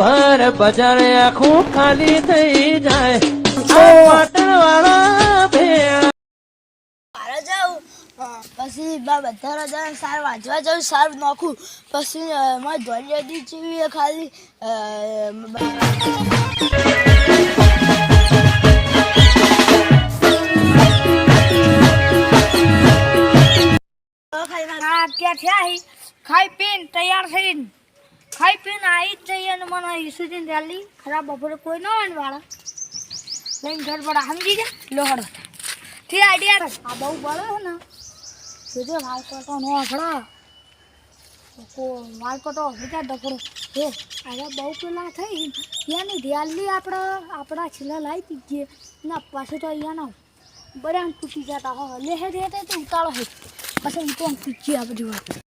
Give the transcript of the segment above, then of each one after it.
ભર બજાર આખું ખાલી થઈ જાય. પાટણ વાળા પછી બા બધા રજા સાર વાંચવા જાઉં સાર નાખું. પછી મારે ધોળી હતી જેવી એ ખાલી. ખાઈ પીને તૈયાર થઈને. ખાઈ પીને આવી જ જઈએ અને મને ઈસુજીને રેલી ખરાબ બપોરે કોઈ ન હોય વાળા લઈને ઘર પર સમજી ગયા લોહડો થી આઈડિયા આ બહુ બળે ને જોજો વાળ કટો નો અફડા કો વાળ કટો અફડા ડફડો હે આજે બહુ પેલા થઈ ત્યાંની રેલી આપણે આપણા છેલ્લા લાવી દીધી ના પાછું તો અહીંયા ના બરામ તૂટી જતા હો લે હે તો ઉતાળો હે પછી હું તો તૂટી આ બધી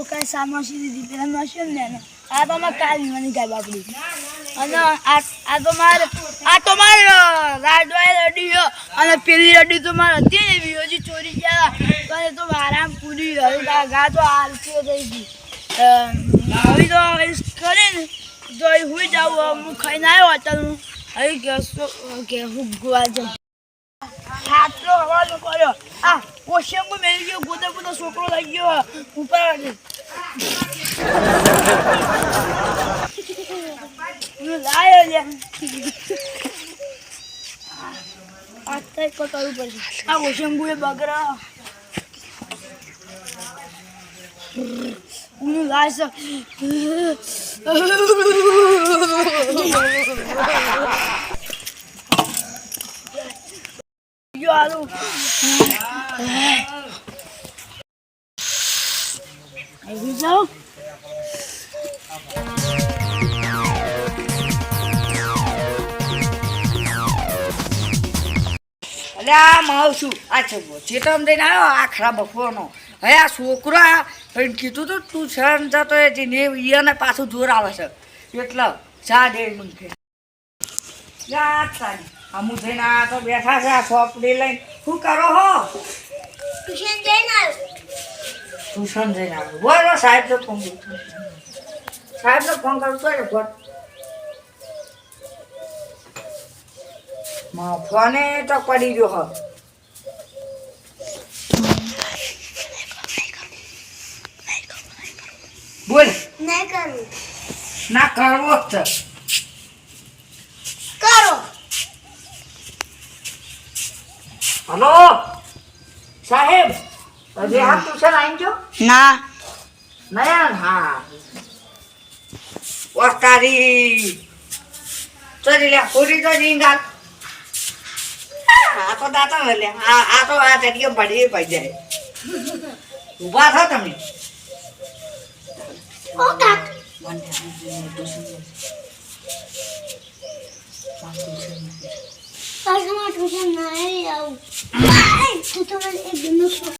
છોકરા સામાસી દીધી પેલા નસ્યો ને એનો. આ તો અમારે કાલી મની ગાય બાપડી અને આ તો મારે આ તો મારે રાડવાઈ રડી છે. અને પેલી રડી તો મારે હતી ને એવી, હજી ચોરી ગયા. અને એ તો આરામ પૂરી હવે ગા તો આલતી રહી ગઈ. હવે તો કરે ને, તો એ હુઈ જાઉં હું ખાઈને આવ્યો અત્યારે હવે કે હું ગોવા જાઉં હાથનો હવાનો કર્યો. આ ઓશિયામાં મેળી ગયો ગોદા ગોદા છોકરો લઈ ગયો. ઉપર હું લાયો લે આ તઈ કરવું પડશે આ ઓશિયામાં બગરા હું લાય ગયો આલું આવી જાઓ અરે આ માવ છું. આ છે ચેતમ દઈને આવ્યો આખરા બફોરનો હવે આ છોકરા કીધું તું તું સર જતો એ જઈને ઈયાને પાછું જોર આવે છે. એટલે ચા દે મને કે. યા તારી અમુ થઈને આ તો બેઠા છે આ સોપડી લઈને. શું કરો હો? ટ્યુશન જઈને આવ્યો. ટ્યુશન જઈને આવ્યો બોલો સાહેબ તો ફોન કરું સાહેબને ફોન કરતો એ ફોન ફોને તો પડી ગયો હો બોલ. નહીં કરવું ના કરવો જ કરો. હલો? સાહેબ? હજી આ ટ્યુશન આવી ગયો ના. નયન હા. વસ્તારી ચડી લે પૂરી તો જીંગાલ આ તો દાતા ને લે આ આ તો આ તરીકે પડી પડી જાય. ઊભા થો તમે. ઓ કાક. ટ્યુશન નહીં આવું. તું તો મને એક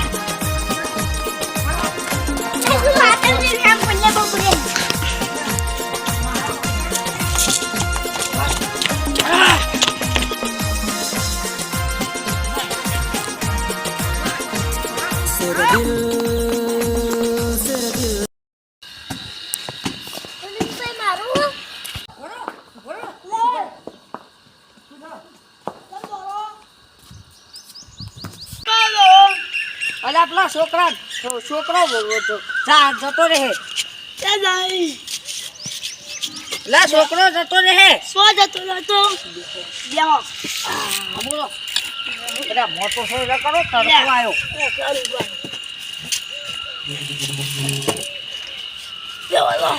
तेरे दिल तेरे दिल અલા પેલા છોકરા છોકરો જા જતો રહે લા છોકરો જતો રહે સો જતો જતો બોલો મોટો છો કરો આવ્યો એ સારું બા. બેહો લો.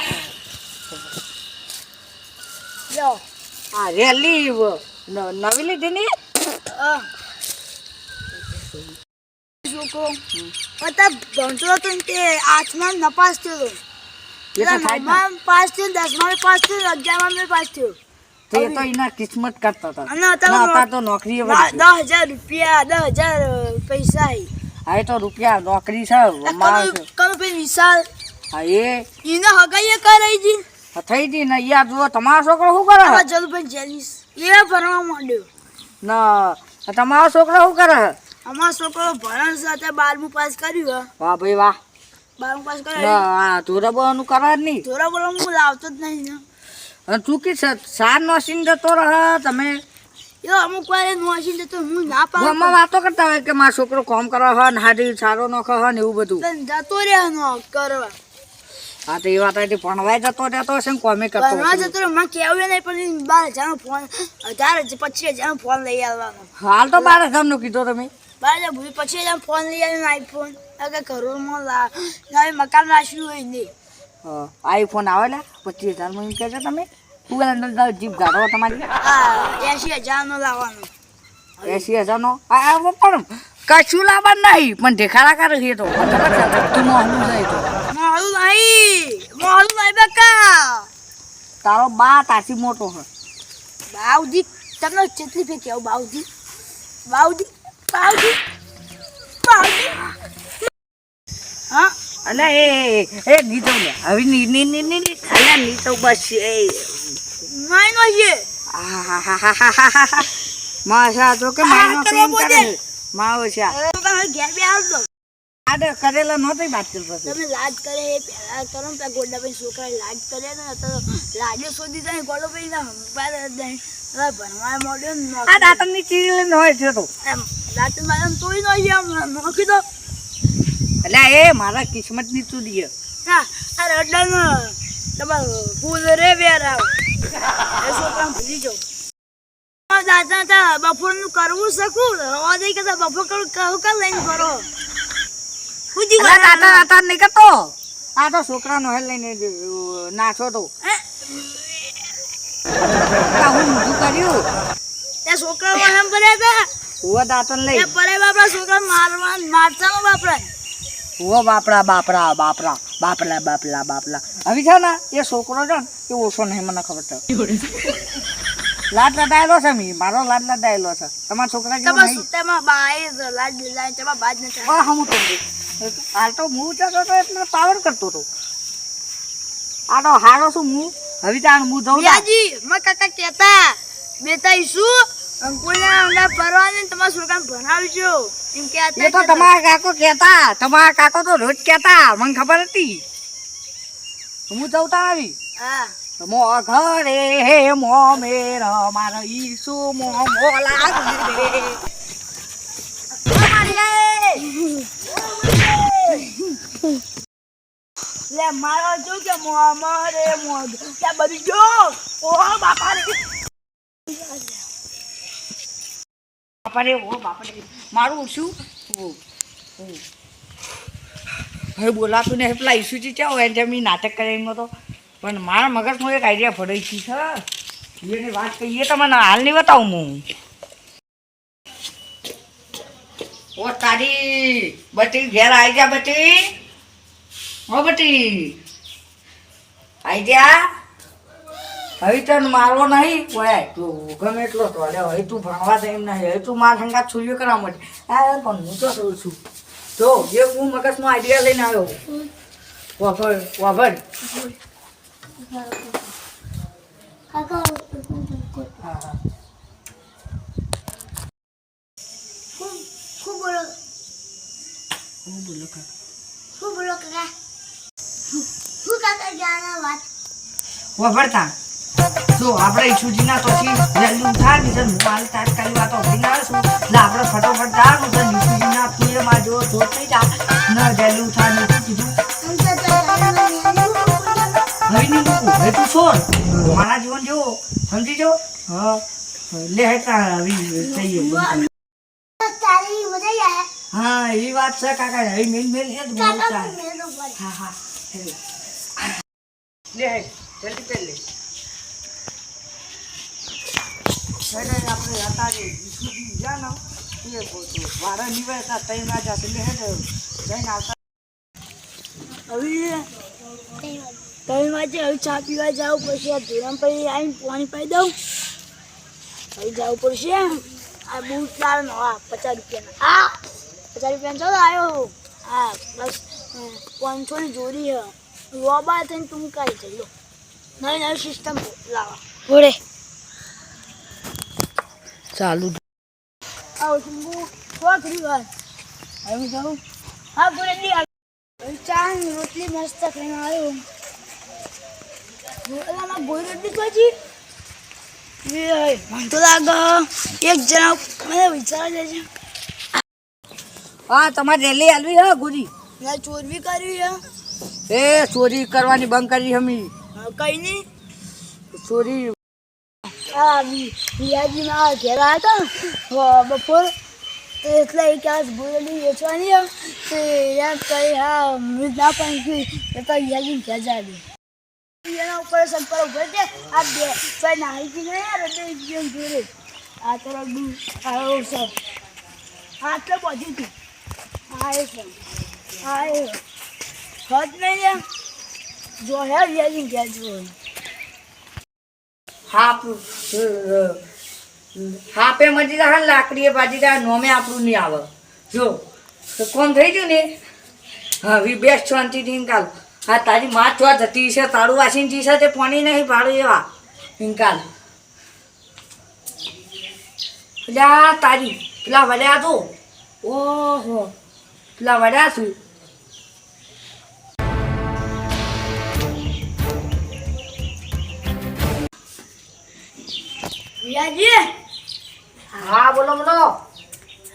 બેહો. આ રેલી નવી લીધી ની. છોકરો પતા ભણતો હતો ને તે આઠમાં નપાસ થયો ને. નવમાં પાસ થયો દસમાં પાસ થયો અગિયારમાં પાસ થયો તે તો એના કિસ્મત કરતા હતા અને અત્યારે ના, નો- અત્યારે તો નોકરી એ ના, બધી. દસ હજાર રૂપિયા દસ હજાર પૈસા. હા તો રૂપિયા નોકરી છે કનું ભાઈ વિશાલ. હા એ. એને હગાઈએ કરાઈ જી થઈ ગઈ ને યાર જુઓ તમારો છોકરો શું કરે આવા જલુભાઈ જેલીસ. એ ભણવા માંડ્યો. ના તમારો છોકરો શું કરે અમારો છોકરો ભરણ સાથે બારમું પાસ કર્યું હા વાહ ભાઈ વાહ. બારમું પાસ કર્યું. ધોરા બોલવાનું કરે જ નહીં. ધોરા બોલવાનું લાવતો જ નહીં ને. તું સાર નો સીન જતો રહે તમે યો અમુક વાર એ નોશી તો હું ના ગામમાં પાડું વાતો કરતા હોય કે મારો છોકરો કામ કરે હે ને હાથી સારો નોખે હે ને એવું બધું. પણ જતો રે નો કરવા. હા તો એ વાત હતી ભણવાય જતો રહેતો હશે ને કોમે કરતો ભણવા. જતો રે મને કેવું નહીં પણ બાર હજારનો ફોન હજાર પચીસ હજારનો ફોન લઈ આવવાનો. હાલ તો બાર હજારનું કીધો તમે. બાર હજાર ભૂલી પચીસ હજાર ફોન લઈ આવ્યો આઈફોન અગર કરોડમાં લા નવી મકાન રાખ્યું હોય નહીં આઈફોન આવે લે પચીસ હજારમાં એમ કહેજો તમે. તું અંદર જીપ ગાડો તમારી. એસી હજારનો લાવવાનો. એસી હજાર નો? આ પણ કશું લાવવા નહીં પણ દેખાડા કરે છે તો. તું મોહનું જાય તો. મારું નહીં મારું નહીં બકા. તારો બા તાસી મોટો હે બાઉજી તમને કેટલી ફેર કેવું બાઉજી બાઉજી બાઉજી બાઉજી હા? અલે એ એ, નીચો હવે ની ની ની ની અલે બસ એ નહીં નો છે. માશા તો કે પ્રેમ કરવા કરે બોલે. માવશા તમે ઘેર બે આવજો. આડે કરેલા નહોતી વાત કરતો તમે લાજ કરે એ પહેલા કરો ને ગોડા ભાઈ છોકરા લાજ કરે ને તો લાજો શોધી જાય ગોડાભાઈ ના હંપાર ભણવા મોડ્યો ને આ. દાંતણની ચીરી લઈને હોય છે તો. એમ મારા તોય નો છે આમ નોખી દો એટલે એ મારા કિસ્મતની ચૂડી હા આ રડન તમારું ફૂલ રે બેરાવ એ છોકરા દાદા તા બપોરનું કરવું શકું દઈ કે બપોર કરું કહું કા લઈને કરો ખુદી દાદા દાદા નહીં કરતો આ તો છોકરાનો હે લઈને નાચો તો. હું? ઊંધું કર્યું? તે છોકરા વાહન પડ્યા હતા હુવા દાંતણ લઈ. પડે પરે બાપરા છોકરા મારવા મારતા બાપરા હુવા બાપરા બાપરા બાપરા બાપલા બાપલા બાપલા હવે છે ને એ છોકરો છે ને એ ઓછો નહીં મને ખબર છે. લાડ લડાયેલો છે મી મારો લાડ લડાયેલો છે. તમારા છોકરા જેવો તમાર નહીં. તેમાં બાય લાડ લાડ તેમાં બાજ ન ચાલે આ હમું તો હાલ તો હું જતો તો એટલે પાવર કરતો હતો. આ તો હારો છું હું. હવે ત્યાં હું જઉં યાજી મ કાકા કહેતા બેટા ઈસુ અંકુલના અંડા પરવાને તમારા છોકરાને ભણાવજો. એ તો તમારા કાકો કહેતા. તમારા કાકો તો રોજ કહેતા. મને ખબર હતી. હું જઉં તા આવી. હા. મો ઘરે હે મો મેર મારો ઈસુ મો મોલા રે લે. મારો જો કે મો મારે મો. કે બધી જો. ઓ બાપા રે. બાપરે ઓ બાપરે મારું શું ઓ. હવે બોલાતું ને પેલા ઈસુજી ચાવો એને જેમ નાટક કરે એમ તો. પણ મારા મગજમાં એક આઈડિયા ફડાઈ છે. એને વાત કહીએ તો મને હાલ નહીં બતાવું હું. ઓ તારી બટી, ઘેર આવી જા બટી. હો બટી. આવી જા. હવે તને મારવો નહીં? ઓય તું ગમે એટલો તો અરે હવે તું ભણવા દે એમ નહીં. હવે તું માર સંગાત છોડીઓ કરવા માટે. આ પણ હું તો કહું છું. જો જે હું મગજનો આઈડિયા લઈને આવ્યો. વાભર વાભર હા શું બોલો કાકા? શું બોલો કાકા? શું વાત? વાભરતા શું આપણે ઈશુજીના પછી જલ્દી ને તો હું મારી તાત્કાલિક વાતો ઊભી ના છું એટલે આપણે ફટોફટ જવાનું છે ઈશુજીના ફિલ્મમાં જો, જોત જા. ન જલ્દી થાય ને શું કીધું? હવે નહીં હવે તું છોડ મારા જીવન જેવો, સમજી જો લે આવી જઈએ હા, એ વાત છે કાકા હવે મેલ મેલ જ બોલું હા હા લે જલ્દી પેલ લે હેડ, આપણે હતા જે ઈસુજી ગયા ને. એ પોતું વારા નીકળ્યા હતા ત્રણ વાગ્યા છે. લે જઈને આવતા હવે ત્રણ વાગે હવે ચા પીવા જાવ પડશે. આ ધોરણ પછી આવીને પાણી પાઈ દઉં. હવે જવું પડશે આ બૂટ નો નવા પચાસ રૂપિયાના આ પચાસ રૂપિયાનો ચાલો આવ્યો હા. બસ પાંચસો ની જોડી છે રોબા થઈને તું કાઢી જઈ લો. નવી નવી સિસ્ટમ લાવા. ઘોડે ચાલુ આવો શંભુ છોકરી વાર હવે જાઉં હા ઘોડે દી હવે ચા ને રોટલી મસ્ત ખાઈને આવ્યો ઓલામાં ગોળ રોટલી ખાજી એ મને તો લાગે એક જણા મને વિચાર છે હા તમારે રેલી આલવી હા ગુરી મેં ચોરી કરી છે એ ચોરી કરવાની બંધ કરી હમી હા, કઈ નહીં ચોરી હા બિયાજી ઘેરા હતા. બપોર એટલે એક આ ગોળની વેચવાની છે. તે યાર કઈ હા મેં ના પણ ગઈ એ તો યાજી ઘેર જાવી એના ઉપર સંપર્ક ઊભો છે. આ બે ભાઈ નાહી નહીં યાર, એટલે એકદમ જોડે. આ તરફ દૂર આવ્યો છે. એટલે પહોંચી હતી આ એ છે. હા એ હદ નહીં જો હે યાજી ઘેર જોડે હા હાફે હાપે મજી જા લાકડીએ બાજી જા નોમે આપણું નહીં આવે. જો કોમ થઈ ગયું ને? હા, વી બેસ્ટ શાંતિથી નિકાલ હા, તારી માં છો જતી છે તારું વાસીન જી છે તે પાણી નહીં ભાડું એવા. નિકાલ પેલા તારી, પેલા વડ્યા તો. ઓહો, પેલા વડ્યા છું વિયાજી હા બોલો બોલો.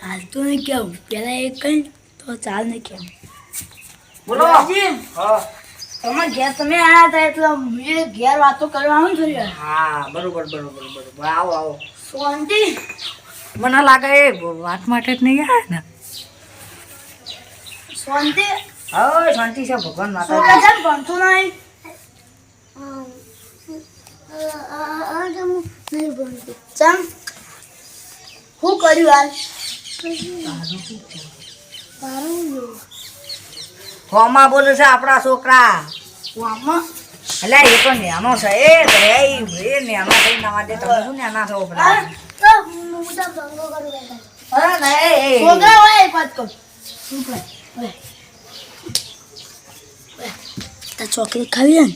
હાલ તો નહીં કેવું. પેલા એ કઈ તો ચાલ નહીં કેવું. બોલો. હા. ઘેર તમે આવ્યા હતા એટલે મેં ઘેર વાતો કરવા આવું છું હા બરોબર બરોબર બરોબર. આવો આવો. શાંતિ મને લાગે એ વાત માટે જ નહીં આવે ને. શાંતિ હવે શાંતિ છે ભગવાન માતા ભણતું છે નહીં ચમ. શું કર્યું હાલ હોમાં બોલે છે આપણા છોકરા. વામા એટલે એ તો નેનો છે. એ એ નેનો થઈ નવા દે તમે શું નેના છોકરા? હોય એક વાત કહું. છોકરા ચોકલેટ ખાવી ને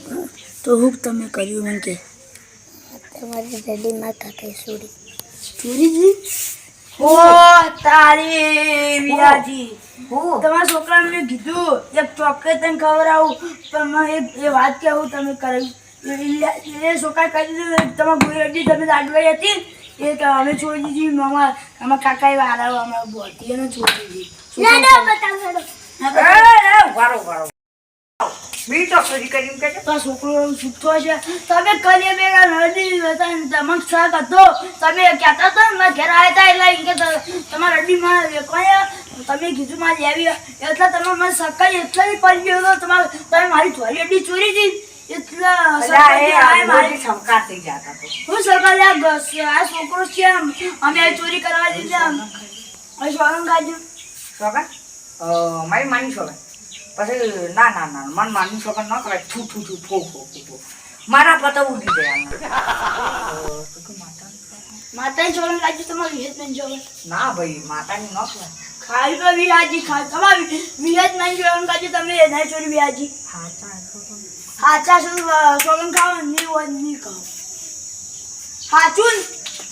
તો હું તમે કર્યું એમ કે તમારી રેડી માં કાકે સુરી. સુરી ઓ તારી વિયાજી હું તમારા છોકરાને મેં કીધું એક ચોક્કસ તને ખબર આવું તમે એ વાત કે હું તમે કરાવી એ છોકરા કહી દીધું તમારા ગુરજી તમે દાડવાઈ હતી. એ કે અમે છોડી દીધી મામા અમારા કાકાએ વાળા અમારા બોલતી એને છોડી દીધી બતાવો એ એ બી તો ચોરી કરી કે તો છોકરો છૂટતો છે તમે કરીએ બેગા નદી હતા શક હતો? તમે કહેતા હતા ને ઘેર આવ્યા હતા એટલે એમ કે તમારા વેકવાયા તમે કીધું મારે લેવી એટલે તમે મને સકાઈ એટલે જ પડી ગયો હતો. તમારે તમે મારી થોડી અડી ચોરી હતી? છોકરો છે અમે ચોરી કરવા દીધા મારી માની છોકરા પછી ના ના ના મન માની છોકરા ન કરાય થૂ થૂ થૂ ફો ફો ફો મારા પતા ઉડી ગયા. માતાની શોરમ કાઢ્યું તમારું વિહેત બેન જોવે ના ભાઈ માતાની ન કરાય ખાલી તો વિહાજી ખાલી તમારી વિહેત નહીં શોરમ કાઢ્યું તમે નહીં ચોરી વિહાજી શું શોરમ ખાવ નહીં હોયની ખાવ સાચું ને?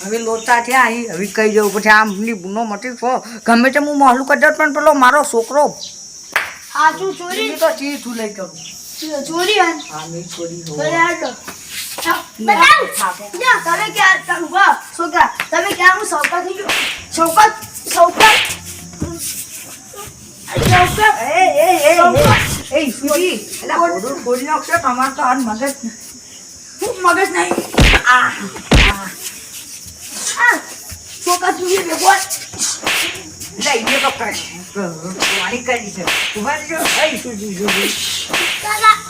હવે લોચા થયા અહીં હવે કહી જવું પછી આમની બુનો મટી છો ગમે તે હું મોહલું કરી દઉં પણ પેલો મારો છોકરો સાચું ચોરી તો ચી તું લઈ કરું ચોરી હે? હા મેં તો. યાર તો. લ્યો, તમે ક્યાં તંગવા છોકરા તમે ક્યાં? હું સૌકા થઈ ગયો. સૌકા સૌકા એ એ એ એ એ સુજી એટલે ઓડું ફોડી નાખશો તમારે તો આજ મગજ હું મગજ નહીં. આ. આ. છોકરા તું એ ભેગો એ તો કરી વાણી કરી છે. ઊભા રહેજો. સુજી સુજી.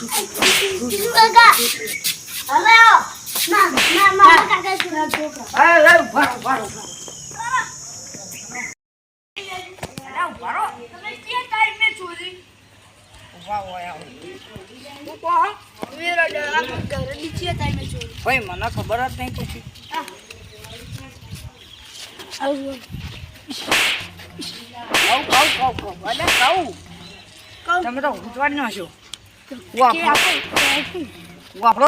ભાઈ મને ખબર જ નહીં પછી કહું કહું કહું કહું ભલે કહું કહું. તમે તો ઉઠવાડ ન છો. વાપરો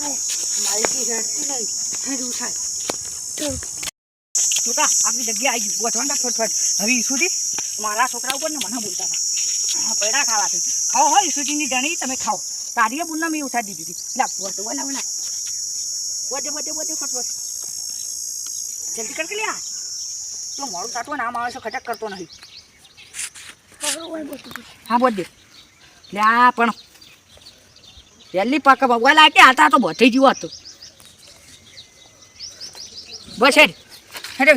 વાપરો તાણ સ્ટાર્ટ આપણી જગ્યા આવી ગઈ ગોઠવાના ફટફટ. હવે સુધી મારા છોકરા ઉપર ને મને બોલતા હતા પૈડા ખાવા છે ખાઓ હો ઈસુજીની જણી તમે ખાઓ. તારીએ બુન્ના મેં ઉઠાડી દીધી હતી. લા બોલ બોલા બોલા બોતે બોતે બોતે ફટફટ. જલ્દી કર કે લ્યા તો મોડું તાટવા નામ આવે છે ખટક કરતો નહીં. હા બોલ દે. લ્યા પણ. પહેલી પાક ભગવા લાગે હતા તો બધી જીવો હતું. બસ હેડ હેડ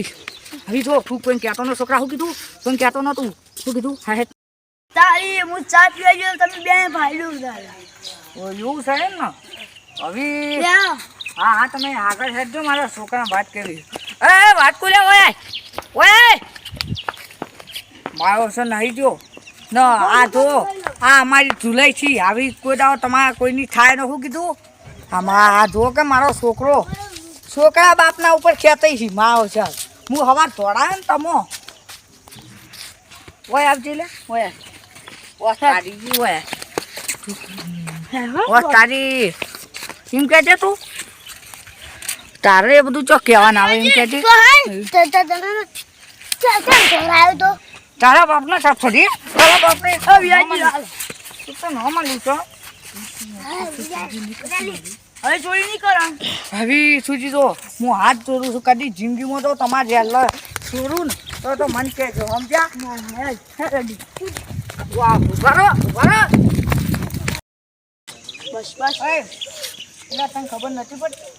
હવે જો તું કોઈ કહેતો ન છોકરા શું કીધું? કોઈ કહેતો તું શું કીધું? હા હેડ. તારી હું ચા પીવા ગયો તમે બે ભાઈલું ઉધારા ઓ એવું છે એમ ને? હવે હા હા તમે આગળ હેડજો મારા છોકરા વાત કરી એ વાત કુલે ઓય ઓય મારો છે નહીં જો ન આ જો આ અમારી જુલાઈ છે આવી કોઈ દાવ તમારા કોઈની થાય ને શું કીધું આમાં આ જો કે મારો છોકરો છોકરા બાપના ઉપર ખેતાઈ છે મારો છે હું હવા દોડાય ને તમો ઓય આવજી લે ઓય ઓ તારી ઓય ઓ તારી એમ કે છે તું તારે એ બધું ચો કહેવાના આવે એમ કે છે તારા બાપનો સાફ ફરી તારા બાપને તું તો ન માનું છો. હવે ચોરી નહીં કરો. હવે સુજી તો હું હાથ ચોરું છું. કદી જિંદગીમાં તો તમારે જેલ ચોરું ને તો તો મન કહેજો સમજ્યા? બરો બરો બસ બસ. એટલે તને ખબર નથી પડતી?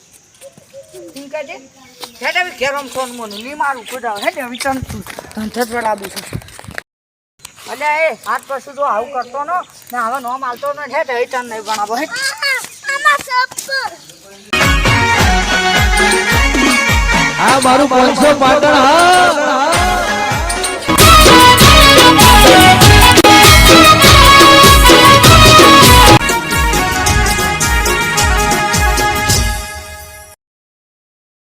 એમ કે છે? ઘેર આમ સોન મોનું ની મારું કુદાવ હેડ હવે તને ધંધે ચડાવું છું. એટલે એ હાથ પછી તો આવું કરતો નો, ને હવે નો માલતો ને, હેડ હવે તને નહીં ભણાવો, હેડ. આ મારું પાંચસો પાટણ હા.